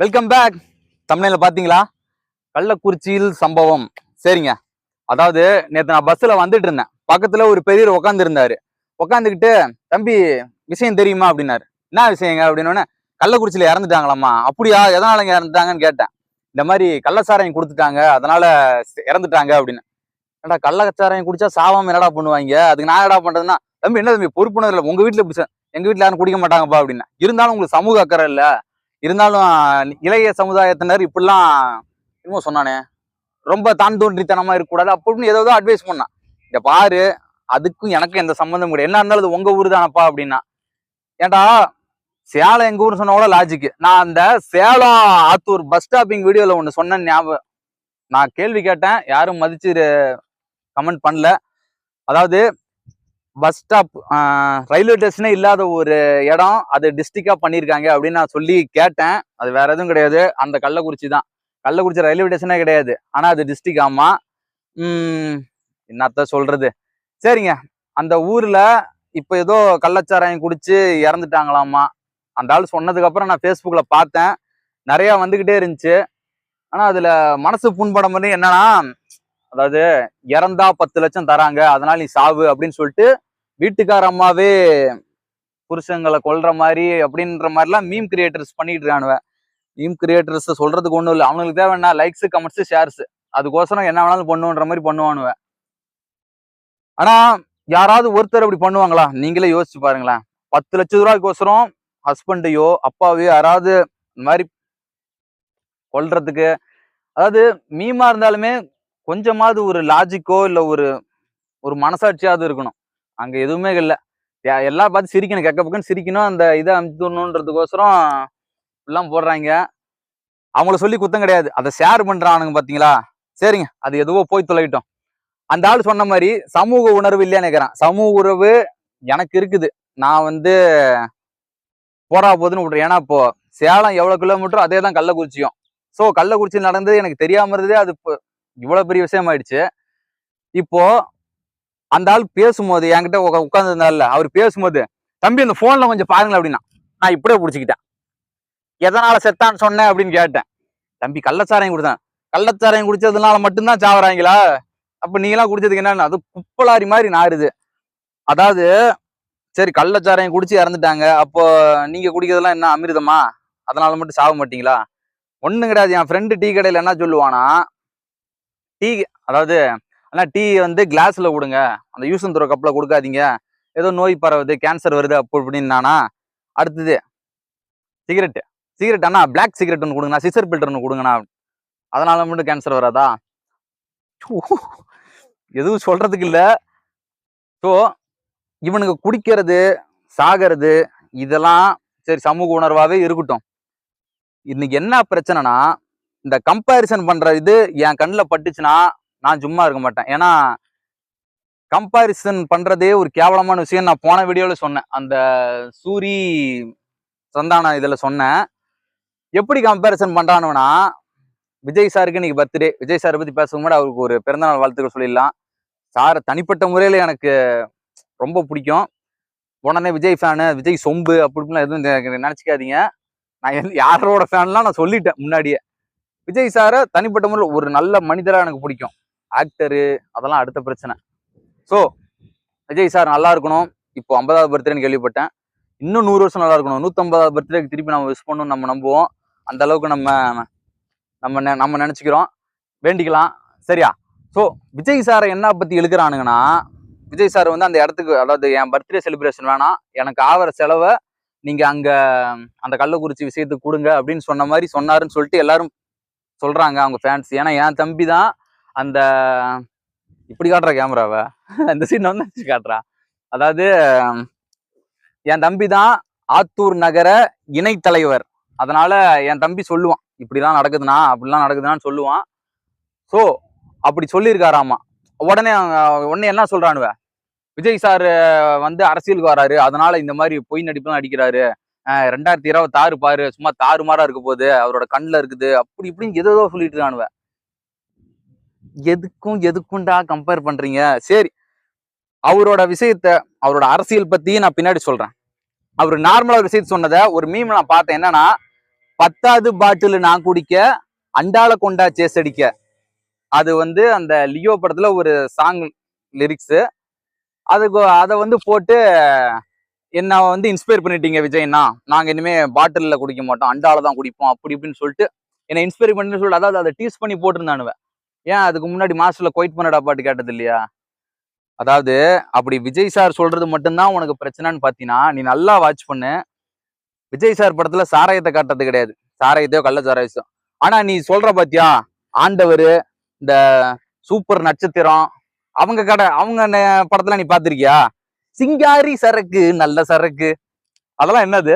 Welcome back தமிழ்ல பார்த்தீங்களா கள்ளக்குறிச்சியில் சம்பவம். சரிங்க. அதாவது நேற்று நான் பஸ்ஸில் வந்துட்டு இருந்தேன். பக்கத்தில் ஒரு பெரியவர் உட்காந்துருந்தார் உட்காந்துக்கிட்டு தம்பி விஷயம் தெரியுமா? அப்படின்னாரு. என்ன விஷயங்க? அப்படின்னோடனே கள்ளக்குறிச்சியில் இறந்துட்டாங்களாம்மா. அப்படியா? எதனாலங்க இறந்துட்டாங்கன்னு கேட்டேன். இந்த மாதிரி கள்ளச்சாராயம் கொடுத்துட்டாங்க. அதனால இறந்துட்டாங்க அப்படின்னு. என்னடா கள்ளச்சாராயம் குடிச்சா சாவாம என்னடா பண்ணுவாங்க? அதுக்கு நான் என்னடா பண்ணுறதுன்னா தம்பி என்ன தம்பி பொறுப்புணர்வு இல்லை. வீட்டில் வீட்டுல எங்கள் வீட்டில் யாரும் குடிக்க மாட்டாங்கப்பா அப்படின்னா இருந்தாலும் உங்களுக்கு சமூக அக்கறை இல்லை. இருந்தாலும் இளைய சமுதாயத்தினர் இப்படிலாம் இன்னும் சொன்னானே ரொம்ப தான் தோன்றித்தனமாக இருக்கக்கூடாது அப்படின்னு ஏதோ அட்வைஸ் பண்ணான் இதை பாரு அதுக்கும் எனக்கும் எந்த சம்மந்தம் கிடையாது. என்ன இருந்தாலும் அது உங்கள் ஊர் தானப்பா அப்படின்னா. ஏன்டா சேலம் எங்கள் ஊர்னு சொன்ன கூட லாஜிக் நான் அந்த சேலம் ஆத்தூர் பஸ் ஸ்டாப்பிங் வீடியோவில் ஒன்று சொன்னேன் ஞாபகம். நான் கேள்வி கேட்டேன் யாரும் மதிச்சு கமெண்ட் பண்ணல. அதாவது பஸ் ஸ்டாப் ரயில்வே ஸ்டேஷனே இல்லாத ஒரு இடம். அது டிஸ்ட்ரிக்டாக பண்ணியிருக்காங்க அப்படின்னு நான் சொல்லி கேட்டேன். அது வேற எதுவும் கிடையாது. அந்த கள்ளக்குறிச்சி தான். கள்ளக்குறிச்சி ரயில்வே ஸ்டேஷனே கிடையாது. ஆனால் அது டிஸ்ட்ரிக் ஆமா. என்னத்த சொல்றது? சரிங்க. அந்த ஊர்ல இப்போ ஏதோ கள்ளச்சாராயம் குடிச்சு இறந்துட்டாங்களாமா? அந்த ஆள் சொன்னதுக்கப்புறம் நான் ஃபேஸ்புக்கில் பார்த்தேன். நிறையா வந்துக்கிட்டே இருந்துச்சு. ஆனால் அதில் மனசு புண்படம் பண்ணி என்னன்னா அதாவது இறந்தா பத்து லட்சம் தராங்க அதனால நீ சாவு அப்படின்னு சொல்லிட்டு வீட்டுக்கார அம்மாவே புருஷங்களை கொல்ற மாதிரி அப்படின்ற மாதிரிலாம் மீம் கிரியேட்டர்ஸ் பண்ணிட்டு இருக்கானுவ. மீம் கிரியேட்டர்ஸ் சொல்றதுக்கு ஒன்றும் இல்லை. அவனுக்கு தேவை என்ன லைக்ஸ் கமெண்ட்ஸ் ஷேர்ஸ் அதுக்கோசரம் என்ன வேணாலும் பண்ணுன்ற மாதிரி பண்ணுவானுவ. ஆனா யாராவது ஒருத்தர் அப்படி பண்ணுவாங்களா? நீங்களே யோசிச்சு பாருங்களேன். பத்து லட்சம் ரூபாய்க்கோசரம் ஹஸ்பண்டையோ அப்பாவையோ யாராவது இந்த மாதிரி கொல்றதுக்கு அதாவது மீமா இருந்தாலுமே கொஞ்சமாவது ஒரு லாஜிக்கோ இல்லை ஒரு ஒரு மனசாட்சியாவது இருக்கணும். அங்கே எதுவுமே இல்லை. எல்லாம் பார்த்து சிரிக்கணும். கெக்க பக்கம் சிரிக்கணும். அந்த இதை அமுத்தணுன்றதுக்கோசரம் எல்லாம் போடுறாங்க. அவங்கள சொல்லி குத்தம் கிடையாது. அதை ஷேர் பண்ணுறானுங்க பார்த்தீங்களா? சரிங்க. அது எதுவோ போய் தொலைவிட்டோம். அந்த ஆள் சொன்ன மாதிரி சமூக உணர்வு இல்லையான்னு நினைக்கிறேன் சமூக உறவு எனக்கு இருக்குது. நான் வந்து போறா போதுன்னு விட்றேன் ஏன்னா இப்போ சேலம் எவ்வளோ கிலோமீட்டரோ அதே தான் கள்ளக்குறிச்சியும். ஸோ கள்ளக்குறிச்சியில் நடந்தது எனக்கு தெரியாமல் இருந்ததே அது இவ்வளோ பெரிய விஷயம் ஆயிடுச்சு இப்போ அந்த ஆள் பேசும்போது என்கிட்ட உட்காந்துருந்தால அவர் பேசும்போது தம்பி அந்த ஃபோனில் கொஞ்சம் பாருங்களேன் அப்படின்னா நான் இப்படியே பிடிச்சிக்கிட்டேன். எதனால் செத்தான்னு சொன்னேன் அப்படின்னு கேட்டேன். தம்பி கள்ளச்சாராயம் குடித்தான் கள்ளச்சாராயம் குடிச்சதுனால மட்டும்தான் சாவறாங்களா? அப்போ நீங்களாம் குடிச்சதுக்கு என்னன்னு? அது குப்பலாரி மாதிரி நாருது அதாவது சரி கள்ளச்சாராயம் குடிச்சு இறந்துட்டாங்க. அப்போ நீங்க குடிக்கிறதெல்லாம் என்ன அமிர்தமா? அதனால மட்டும் சாக மாட்டீங்களா? ஒன்றும் கிடையாது. என் ஃப்ரெண்டு டீ கடையில் என்ன சொல்லுவானா டீ அதாவது ஆனால் டீ வந்து கிளாஸில் கொடுங்க. அந்த யூஸ் அண்ட் கப்பில் கொடுக்காதீங்க. ஏதோ நோய் பரவுது கேன்சர் வருது அப்படி இப்படின்னானா அடுத்தது சிகரெட்டு சிகரெட் ஆனால் பிளாக் சிகரெட் ஒன்று கொடுங்கண்ணா சிசர் ஃபில்டர் ஒன்று கொடுங்கண்ணா. அதனால மட்டும் கேன்சர் வராதா? எதுவும் சொல்கிறதுக்கு இல்லை. ஸோ இவனுங்க குடிக்கிறது சாகிறது இதெல்லாம் சரி சமூக உணர்வாகவே இருக்கட்டும். இன்னைக்கு என்ன பிரச்சனைனா இந்த கம்பேரிசன் பண்ற இது என் கண்ணில் பட்டுச்சுன்னா நான் சும்மா இருக்க மாட்டேன். ஏன்னா கம்பாரிசன் பண்றதே ஒரு கேவலமான விஷயம் நான் போன வீடியோவில் சொன்னேன். அந்த சூரி சந்தானம் இதில் சொன்னேன். எப்படி கம்பேரிசன் பண்ணுறானுன்னா விஜய் சாருக்கு இன்னைக்கு பர்த்டே விஜய் சாரை பத்தி பேசும் கூட அவருக்கு ஒரு பிறந்தநாள் வாழ்த்துக்கள் சொல்லிடலாம். சாரை தனிப்பட்ட முறையில் எனக்கு ரொம்ப பிடிக்கும். உடனே விஜய் ஃபேனு விஜய் சொம்பு அப்படின்லாம் எதுவும் நினச்சிக்காதீங்க. நான் யாரோட ஃபேன்லாம் நான் சொல்லிட்டேன் முன்னாடியே. விஜய் சாரை தனிப்பட்ட முறையில் ஒரு நல்ல மனிதராக எனக்கு பிடிக்கும். ஆக்டரு அதெல்லாம் அடுத்த பிரச்சனை. ஸோ விஜய் சார் நல்லா இருக்கணும். இப்போ ஐம்பதாவது பர்த்டேன்னு கேள்விப்பட்டேன். இன்னும் நூறு வருஷம் நல்லா இருக்கணும். நூற்றம்பதாவது பர்த்டேக்கு திருப்பி நம்ம விஷ் பண்ணணும் நம்ம நம்புவோம். அந்த அளவுக்கு நம்ம நம்ம நெ- நம்ம நினச்சிக்கிறோம். வேண்டிக்கலாம். சரியா? ஸோ விஜய் சாரை என்ன பற்றி இழுக்கிறானுங்கன்னா விஜய் சார் வந்து அந்த இடத்துக்கு அதாவது என் பர்த்டே செலிப்ரேஷன் வேணாம். எனக்கு ஆகிற செலவை நீங்கள் அங்கே அந்த கள்ளக்குறிச்சி விஷயத்துக்கு கொடுங்க அப்படின்னு சொன்ன மாதிரி சொன்னாருன்னு சொல்லிட்டு எல்லாரும் சொல்கிறாங்க அவங்க ஃபேன்ஸ் ஏன்னா என் தம்பி தான் அந்த இப்படி காட்டுற கேமராவை அந்த சீன் வந்து வச்சு காட்டுறா. அதாவது என் தம்பி தான் ஆத்தூர் நகர இணைத்தலைவர். அதனால் அதனால என் தம்பி சொல்லுவான் இப்படிலாம் நடக்குதுண்ணா அப்படிலாம் நடக்குதுன்னு சொல்லுவான். ஸோ அப்படி சொல்லியிருக்காராமா. உடனே அவங்க- உடனே என்ன சொல்றானுவ? விஜய் சார் வந்து அரசியலுக்கு வராரு. அதனால இந்த மாதிரி பொய் நடிப்புலாம் அடிக்கிறாரு. ரெண்டாயிரத்தி ரெண்டாயிரத்தி இருபத்தாறு பாரு சும்மா தாறுமாறா இருக்க போகுது. அவரோட கண்ணில் இருக்குது. அப்படி இப்படின்னு ஏதோ சொல்லிட்டு இருக்கானுவ. எதுக்கும் எதுக்கும்டா கம்பேர் பண்றீங்க? சரி அவரோட விஷயத்த அவரோட அரசியல் பத்தி நான் பின்னாடி சொல்றேன். அவர் நார்மலா விஷயத்த சொன்னதை ஒரு மீம் நான் பார்த்தேன். என்னன்னா பத்தாவது பாட்டில் நான் குடிக்க அண்டால கொண்டா சேஸ் அடிக்க. அது வந்து அந்த லியோ படத்துல ஒரு சாங் லிரிக்ஸு அதுக்கு அதை வந்து போட்டு என்ன வந்து இன்ஸ்பயர் பண்ணிட்டீங்க விஜய்னா நாங்கள் இனிமே பாட்டிலில் குடிக்க மாட்டோம் அண்டால தான் குடிப்போம் அப்படி இப்படின்னு சொல்லிட்டு என்னை இன்ஸ்பயர் பண்ணி சொல்லிட்டு அதாவது அதை டீஸ் பண்ணி போட்டிருந்தானுவேன் ஏன் அதுக்கு முன்னாடி மாஸ்டர்ல கொயிட் பண்ணடா பாட்டு கேட்டது இல்லையா? அதாவது அப்படி விஜய் சார் சொல்றது மட்டும்தான் உனக்கு பிரச்சனைன்னு பார்த்தீங்கன்னா நீ நல்லா வாட்ச் பண்ணு. விஜய் சார் படத்துல சாராயத்தை காட்டுறது கிடையாது. சாராயத்தையோ கள்ள சாராயத்தோ ஆனா நீ சொல்ற பாத்தியா ஆண்டவர் இந்த சூப்பர் நட்சத்திரம் அவங்க கடை அவங்க ந- படத்துல நீ பாத்திருக்கியா? சிங்காரி சரக்கு நல்ல சரக்கு. அதெல்லாம் என்னது?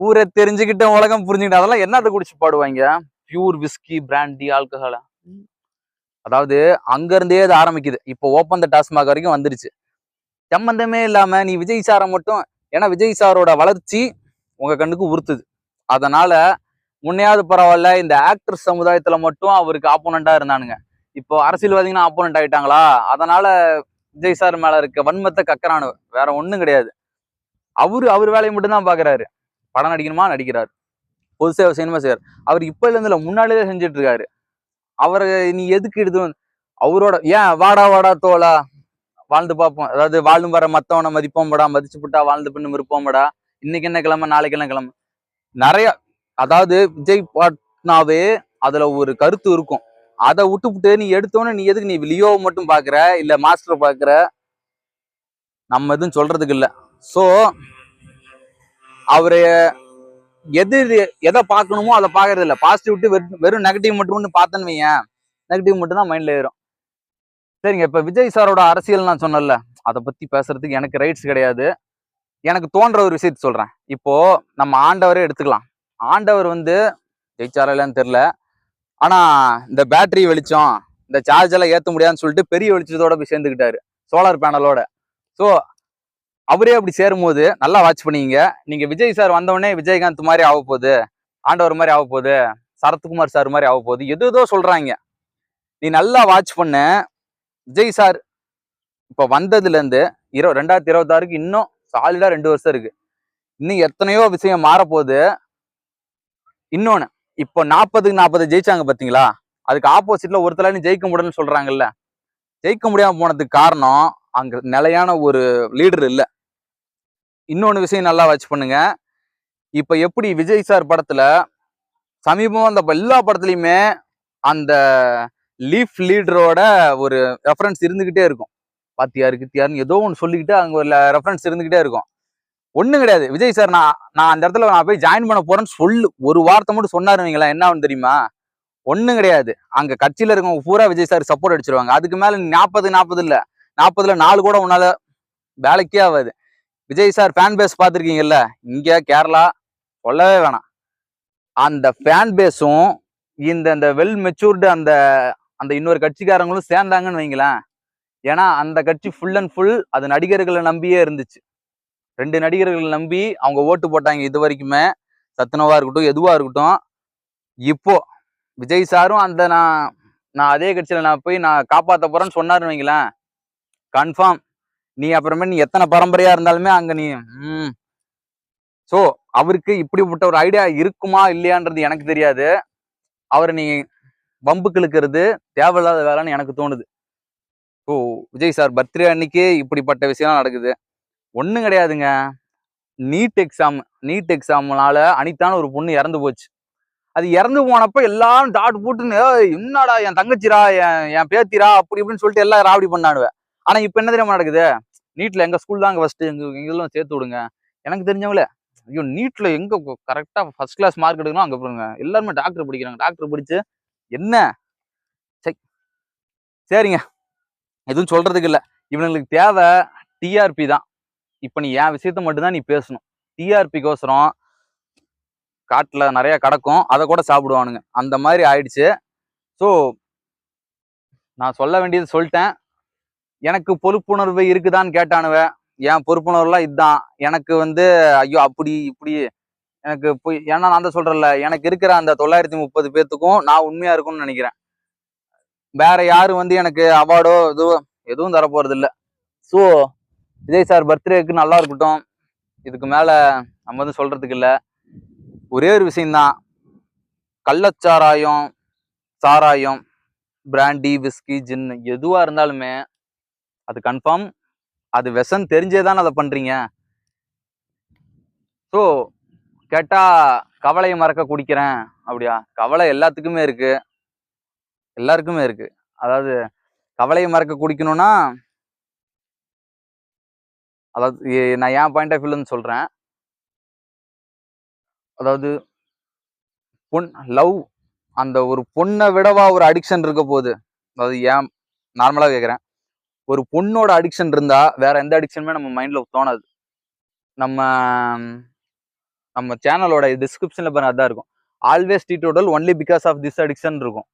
ஊரை தெரிஞ்சுக்கிட்ட உலகம் புரிஞ்சுக்கிட்ட அதெல்லாம் என்னத்தை குடிச்சு பாடுவாங்க? பியூர் விஸ்கி பிராண்டி ஆல்கஹாலா அதாவது அங்க இருந்தே அது ஆரம்பிக்குது. இப்போ ஓப்பன் த டாஸ்மாக் வரைக்கும் வந்துருச்சு. சம்பந்தமே இல்லாம நீ விஜய் சாரை மட்டும் ஏன்னா விஜய் சாரோட வளர்ச்சி உங்க கண்ணுக்கு உறுத்துது. அதனால முன்னையாவது பரவாயில்ல இந்த ஆக்டர் சமுதாயத்துல மட்டும் அவருக்கு ஆப்போனண்டா இருந்தானுங்க. இப்போ அரசியல்வாதிங்கன்னா ஆப்போனண்ட் ஆயிட்டாங்களா? அதனால விஜய் சார் மேல இருக்க வன்மத்தை கக்கறானு வேற ஒன்றும் கிடையாது. அவரு அவர் வேலையை மட்டும் தான் பாக்குறாரு. படம் நடிக்கணுமா? நடிக்கிறாரு. பொது சேவை செய்யணுமா செய்யார் அவர் இப்ப இருந்து இல்ல முன்னாடியே செஞ்சுட்டு இருக்காரு அவரை நீ எதுக்கு எடுத்து அவரோட ஏன் வாடா வாடா தோலா? வாழ்ந்து பார்ப்போம். அதாவது வாழும் வர மத்தவனை மதிப்போம்டா மதிச்சு விட்டா வாழ்ந்து பின்னு இருப்போம்படா இன்னைக்கு என்ன கிழமை? நாளைக்கு என்ன கிழமை? நிறைய அதாவது விஜய் பாட்னாவே அதுல ஒரு கருத்து இருக்கும். அதை விட்டுப்புட்டு நீ எடுத்தோன்னு நீ எதுக்கு நீ லியோவை மட்டும் பார்க்குற? இல்ல மாஸ்டர் பார்க்குற? நம்ம எதுவும் சொல்றதுக்கு இல்ல. ஸோ அவரு எது எதை பார்க்கணுமோ அதை பார்க்கறது இல்லை. பாசிட்டிவ் விட்டு வெறும் வெறும் நெகட்டிவ் மட்டும் பார்த்தேன்னு வையேன். நெகட்டிவ் மட்டும் தான் மைண்ட்ல ஏறும். சரிங்க இப்போ விஜய் சாரோட அரசியல் நான் சொன்னேன்ல அதை பத்தி பேசுறதுக்கு எனக்கு ரைட்ஸ் கிடையாது. எனக்கு தோன்ற ஒரு விஷயத்த சொல்கிறேன் இப்போது நம்ம ஆண்டவரே எடுத்துக்கலாம். ஆண்டவர் வந்து ஜெயிச்சாரா இல்லைன்னு தெரில ஆனால் இந்த பேட்டரி வெளிச்சம் இந்த சார்ஜ் எல்லாம் ஏத்த முடியாதுன்னு சொல்லிட்டு பெரிய வெளிச்சத்தோட போய் சேர்ந்துக்கிட்டாரு சோலார் பேனலோட ஸோ அவரே அப்படி சேரும்போது நல்லா வாட்ச் பண்ணிங்க நீங்கள் விஜய் சார் வந்தவொடனே விஜயகாந்த் மாதிரி ஆக போகுது ஆண்டவர் மாதிரி ஆக போகுது சரத்குமார் சார் மாதிரி ஆக போகுது எது ஏதோ சொல்கிறாங்க நீ நல்லா வாட்ச் பண்ண. விஜய் சார் இப்போ வந்ததுலேருந்து இரு ரெண்டாயிரத்தி இருபத்தாறுக்கு இன்னும் சாலிடாக ரெண்டு வருஷம் இருக்கு. இன்னும் எத்தனையோ விஷயம் மாறப்போகுது. இன்னொன்று இப்போ நாற்பதுக்கு நாற்பது ஜெயிச்சாங்க பார்த்தீங்களா அதுக்கு ஆப்போசிட்ல ஒருத்தலாலும் ஜெயிக்க முடியலன்னு சொல்றாங்கல்ல. ஜெயிக்க முடியாமல் போனதுக்கு காரணம் அங்கே நிலையான ஒரு லீடர் இல்லை. இன்னொன்று விஷயம் நல்லா வச்சு பண்ணுங்க. இப்போ எப்படி விஜய் சார் படத்தில் சமீபமாக அந்த எல்லா படத்துலையுமே அந்த லீஃப் லீடரோட ஒரு ரெஃபரன்ஸ் இருந்துக்கிட்டே இருக்கும். பாத்தியாரு கித்தியாருன்னு ஏதோ ஒன்று சொல்லிக்கிட்டு அங்கே ஒரு ரெஃபரன்ஸ் இருந்துக்கிட்டே இருக்கும். ஒன்றும் கிடையாது. விஜய் சார் நான் நான் அந்த இடத்துல நான் போய் ஜாயின் பண்ண போறேன்னு சொல்லு. ஒரு வார்த்தை மட்டும் சொன்னாரு வைங்களேன் என்ன ஆகும்னு தெரியுமா? ஒன்றும் கிடையாது. அங்கே கட்சியில் இருக்கவங்க பூரா விஜய் சார் சப்போர்ட் அடிச்சிருவாங்க. அதுக்கு மேலே நாற்பது நாற்பது இல்லை. நாற்பதுல நாலு கூட உன்னால வேலைக்கே ஆகாது. விஜய் சார் ஃபேன் பேஸ் பார்த்துருக்கீங்கல்ல? இங்கே கேரளா சொல்லவே வேணாம். அந்த ஃபேன் பேஸும் இந்த அந்த வெல் மெச்சூர்டு அந்த அந்த இன்னொரு கட்சிக்காரங்களும் சேர்ந்தாங்கன்னு வைங்களேன். ஏன்னா அந்த கட்சி ஃபுல் அண்ட் ஃபுல் அது நடிகர்களை நம்பியே இருந்துச்சு. ரெண்டு நடிகர்களை நம்பி அவங்க ஓட்டு போட்டாங்க இது வரைக்குமே. சத்துணவா இருக்கட்டும் எதுவா இருக்கட்டும். இப்போ விஜய் சாரும் அந்த நான் நான் அதே கட்சியில நான் போய் நான் காப்பாற்ற போறேன்னு சொன்னாருன்னு வைங்களேன். கன்ஃபார்ம். நீ அப்புறமே நீ எத்தனை பரம்பரையா இருந்தாலுமே அங்க நீ ம். ஸோ அவருக்கு இப்படிப்பட்ட ஒரு ஐடியா இருக்குமா இல்லையான்றது எனக்கு தெரியாது. அவரை நீ வம்புக்கு இழுக்கிறது தேவையில்லாத வேலைன்னு எனக்கு தோணுது. ஓ விஜய் சார் பர்த்டே அன்னைக்கு இப்படிப்பட்ட விஷயம் நடக்குது. ஒன்றும் கிடையாதுங்க. நீட் எக்ஸாம் நீட் எக்ஸாம்னால அனிதான ஒரு பொண்ணு இறந்து போச்சு. அது இறந்து போனப்ப எல்லாரும் டாட் போட்டுன்னு என்னடா என் தங்கச்சிரா என் என் பேத்திரா அப்படி இப்படின்னு சொல்லிட்டு எல்லாம் ராவடி பண்ணாடுவேன் ஆனா இப்போ என்ன தெரியுமா நடக்குது? நீட்ல எங்க ஸ்கூல் தான் அங்கே ஃபர்ஸ்ட் எங்க எங்கெல்லாம் சேர்த்து விடுங்க. எனக்கு தெரிஞ்சவங்களே ஐயோ நீட்ல எங்க கரெக்டா ஃபர்ஸ்ட் கிளாஸ் மார்க் எடுக்கணும்? அங்கே போடுங்க எல்லாருமே டாக்டர் படிக்கிறாங்க. டாக்டர் படிச்சு என்ன? சரி சரிங்க. எதுவும் சொல்றதுக்கு இல்லை. இவனுங்களுக்கு தேவை டிஆர்பி தான். இப்ப நீ என் விஷயத்த மட்டும்தான் நீ பேசணும். டிஆர்பிக்கோசரம் காட்டுல நிறைய கிடக்கும். அதை கூட சாப்பிடுவானுங்க. அந்த மாதிரி ஆயிடுச்சு. ஸோ நான் சொல்ல வேண்டியது சொல்லிட்டேன். எனக்கு பொறுப்புணர்வு இருக்குதான்னு கேட்டானுவ. என் பொறுப்புணர்வுலாம் இதுதான் எனக்கு வந்து ஐயோ அப்படி இப்படி எனக்கு போய் ஏன்னா நான் தான் சொல்றேன்ல எனக்கு இருக்கிற அந்த தொள்ளாயிரத்தி முப்பது பேர்த்துக்கும் நான் உண்மையாக இருக்கும்னு நினைக்கிறேன். வேற யாரும் வந்து எனக்கு அவார்டோ எதுவோ எதுவும் தரப்போறது இல்லை ஸோ விஜய் சார் பர்த்டேக்கு நல்லா இருக்கட்டும். இதுக்கு மேலே நம்ம வந்து சொல்கிறதுக்கு இல்லை. ஒரே ஒரு விஷயந்தான் கள்ளச்சாராயம் சாராயம் பிராண்டி விஸ்கி ஜின்னு எதுவாக இருந்தாலுமே அது கன்ஃபார்ம் அது விஷம் தெரிஞ்சே தானே அதை பண்ணுறீங்க ஸோ கேட்டால் கவலையை மறக்க குடிக்கிறேன் அப்படியா? கவலை எல்லாத்துக்குமே இருக்குது எல்லாருக்குமே இருக்குது அதாவது கவலையை மறக்க குடிக்கணும்னா அதாவது நான் என் பாயிண்ட் ஆஃப் வியூலேருந்து சொல்றேன். அதாவது பொன் லவ் அந்த ஒரு பொண்ணை விடவா ஒரு அடிக்ஷன் இருக்க போகுது? அதாவது ஏன் நார்மலாக கேட்குறேன் ஒரு பொண்ணோட அடிக்ஷன் இருந்தா வேற எந்த அடிக்ஷனுமே நம்ம மைண்ட்ல தோணாது. நம்ம நம்ம சேனலோட டிஸ்கிரிப்ஷன்ல பாருங்க அதான் இருக்கும். Always the total only because of this addiction இருக்கும்.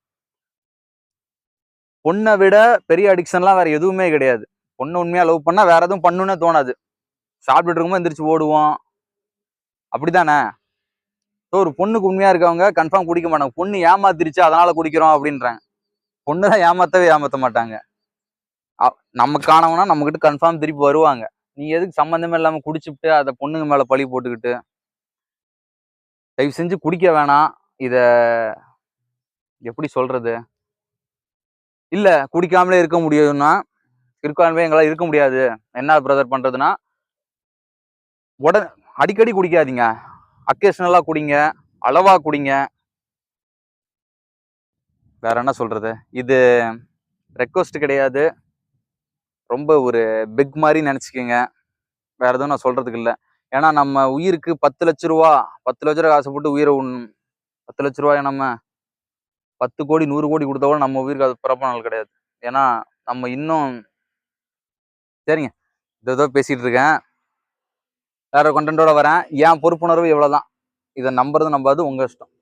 பொண்ணை விட பெரிய அடிக்ஷன்லாம் வேற எதுவுமே கிடையாது. பொண்ணு உண்மையாக லவ் பண்ணால் வேற எதுவும் பண்ணுன்னே தோணாது. சாப்பிட்டுட்டு இருக்கும்போது எந்திரிச்சு ஓடுவோம். அப்படிதானே ஸோ ஒரு பொண்ணுக்கு உண்மையாக இருக்கவங்க கன்ஃபார்ம் குடிக்க மாட்டாங்க. பொண்ணு ஏமாத்திருச்சு அதனால் குடிக்கிறோம் அப்படின்றாங்க. பொண்ணு தான் ஏமாத்தவே ஏமாற்ற மாட்டாங்க. நமக்கானவனா நம்ம கன்ஃபார்ம் திருப்பி வருவாங்க. நீ எதுக்கு சம்மந்தமே இல்லாமல் குடிச்சுட்டு அதை பொண்ணுங்க மேலே பழி போட்டுக்கிட்டு தயவு செஞ்சு குடிக்க வேணாம். இதை எப்படி சொல்கிறது இல்லை குடிக்காமலே இருக்க முடியும்னா இருக்காமலே எங்களால் இருக்க முடியாது. என்ன பிரதர் பண்ணுறதுன்னா உடனே அடிக்கடி குடிக்காதீங்க. அக்கேஷ்னலாக குடிங்க. அளவாக குடிங்க. வேற என்ன சொல்கிறது இது ரெக்வஸ்ட் கிடையாது. ரொம்ப ஒரு பிக் மாதிரி நினச்சிக்கோங்க. வேற எதுவும் நான் சொல்கிறதுக்கு இல்லை. ஏன்னா நம்ம உயிருக்கு பத்து லட்ச ரூபா பத்து லட்ச ரூபா ஆசைப்பட்டு உயிரை உண் பத்து லட்ச ரூபாய் நம்ம பத்து கோடி நூறு கோடி கொடுத்தா கூட நம்ம உயிருக்கு அது பிறப்ப நாள் கிடையாது. ஏன்னா நம்ம இன்னும் சரிங்க. இதோ ஏதோ பேசிட்டு இருக்கேன் வேற கண்டென்ட்டோட வரேன். என் பொறுப்புணர்வு இவ்வளவுதான். இதை நம்புறது நம்பாது உங்க இஷ்டம்.